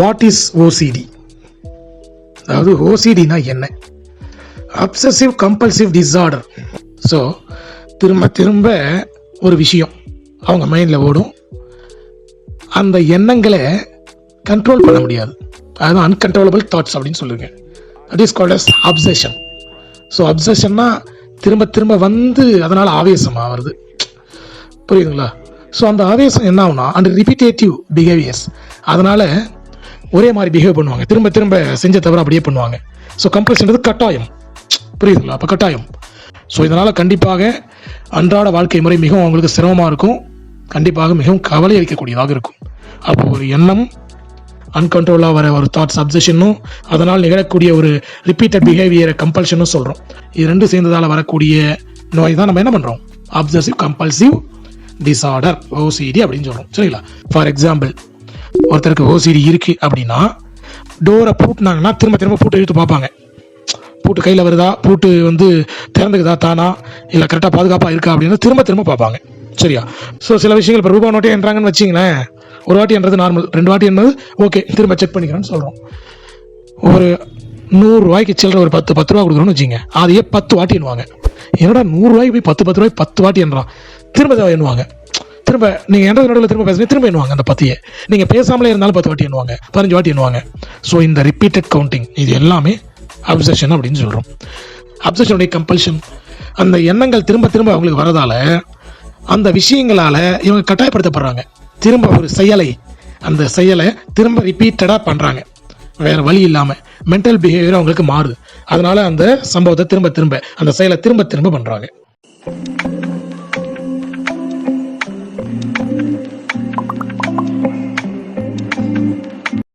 What is OCD அதாவது ஓசிடினா என்ன? Obsessive compulsive disorder so திரும்ப திரும்ப ஒரு விஷயம். அவங்க மைண்டில் ஓடும். அந்த எண்ணங்களை கண்ட்ரோல் பண்ண முடியாது. அதுதான் அன்கண்ட்ரோலபிள் தாட்ஸ் அப்படின்னு சொல்லுங்க. That is called as obsession so அப்சஷன்னா திரும்ப திரும்ப வந்து அதனால் ஆவேசமாக வருது புரியுதுங்களா? ஸோ அந்த ஆவேசம் என்ன ஆகுனா அந்த ரிப்பீட்டேட்டிவ் பிஹேவியர்ஸ் அதனால் ஒரே மாதிரி பிஹேவ் பண்ணுவாங்க. திரும்ப திரும்ப செஞ்ச தவிர அப்படியே பண்ணுவாங்க. ஸோ கம்பல்சன்றது கட்டாயம். புரியுதுங்களா? அப்போ கட்டாயம். ஸோ இதனால் கண்டிப்பாக அன்றாட வாழ்க்கை முறை மிகவும் அவங்களுக்கு சிரமமாக இருக்கும். கண்டிப்பாக மிகவும் கவலை அளிக்கக்கூடியதாக இருக்கும். அப்போ ஒரு எண்ணம் அன்கண்ட்ரோலாக வர ஒரு தாட்ஸ் அப்சஷனும் அதனால் நிகழக்கூடிய ஒரு ரிப்பீட்டட் பிஹேவியரை கம்பல்ஷனும் சொல்கிறோம் இது ரெண்டும் சேர்ந்ததால் வரக்கூடிய நோய் தான் நம்ம என்ன பண்ணுறோம் அப்சசிவ் கம்பல்சிவ் டிசார்டர் ஓசிடி அப்படின்னு சொல்கிறோம் சரிங்களா? ஃபார் எக்ஸாம்பிள் ஒருத்தருக்கு ஓசிடி இருக்கு அப்படின்னா டோரை பூட்டினாங்கன்னா திரும்ப திரும்ப பூட்டை இழுத்து பார்ப்பாங்க. பூட்டு கையில் வருதா? பூட்டு வந்து திறந்துக்குதா தானா? இல்லை கரெக்டாக பாதுகாப்பாக இருக்கா அப்படின்னு திரும்ப திரும்ப பார்ப்பாங்க. சரியா? ஸோ சில விஷயங்கள் இப்போ ரூபா நோட்டே என்றாங்கன்னு வச்சிங்களேன். ஒரு வாட்டி என்றது நார்மல் ரெண்டு வாட்டி என்பது ஓகே திரும்ப செக் பண்ணிக்கிறேன்னு சொல்கிறோம் ஒரு நூறுரூவாய்க்கு சில்லற ஒரு பத்து பத்து ரூபா கொடுக்குறோன்னு வச்சுங்க. அதையே பத்து வாட்டி எண்ணுவாங்க. என்னடா நூறுரூவாய்க்கு போய் பத்து பத்து ரூபாய் பத்து வாட்டி எண்ணுறான் திரும்ப இதை எண்ணுவாங்க. திரும்ப நீங்கள் எண்றது நடுவில் திரும்ப பேசுங்க. திரும்ப எண்ணுவாங்க அந்த பத்தியை. நீங்கள் பேசாமலே இருந்தாலும் பத்து வாட்டி எண்ணுவாங்க பதினஞ்சு வாட்டி எண்ணுவாங்க. ஸோ இந்த ரிப்பீட்டட் கவுண்டிங் இது எல்லாமே அப்சஷன் அப்படின்னு சொல்கிறோம் அப்சஷனுடைய கம்பல்ஷன் அந்த எண்ணங்கள் திரும்ப திரும்ப அவங்களுக்கு வரதால் அந்த விஷயங்களால் இவங்க கட்டாயப்படுத்தப்படுறாங்க. திரும்ப ஒரு செயலை அந்த செயலை திரும்ப ரிப்பீட்டடாக பண்ணுறாங்க வேறு வழி இல்லாமல் மென்டல் பிஹேவியர் அவங்களுக்கு மாறுது. அதனால் அந்த சம்பவத்தை திரும்ப திரும்ப அந்த செயலை திரும்ப திரும்ப பண்ணுறாங்க うん。